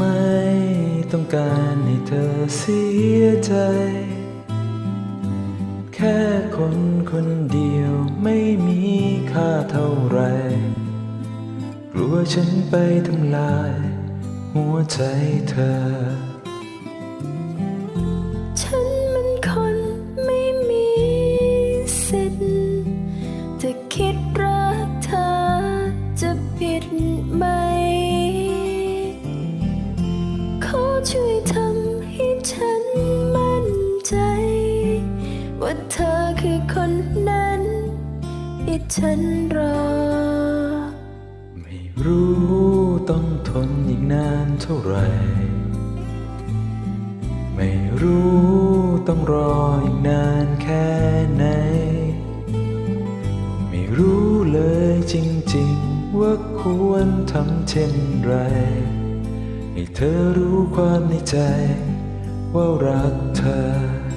ไม่ต้องการให้เธอเสียใจ แค่คนคนเดียวไม่มีค่าเท่าไร กลัวฉันไปทำลาย หัวใจเธอ ฉันมันคนไม่มีสิทธิ์จะคิดรักเธอจะผิดไหม ช่วยทำให้ฉันมั่นใจ ว่าเธอคือคนนั้นที่ฉันรอ ไม่รู้ต้องทนอีกนานเท่าไหร่ ไม่รู้ต้องรออีกนานแค่ไหน ไม่รู้เลยจริงๆ ว่าควรทำเช่นไร ให้เธอรู้ความในใจว่ารักเธอ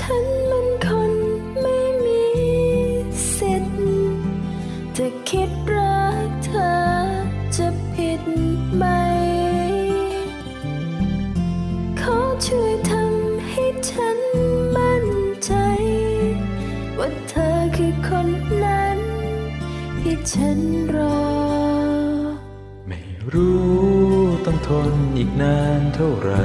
ฉันมันคนไม่มีสิทธิ์จะคิดรักเธอจะผิดไหม ขอช่วยทำให้ฉันมั่นใจ ว่าเธอคือคนนั้น ที่ฉันรอ ไม่รู้ต้องทนอีกนานเท่าไหร่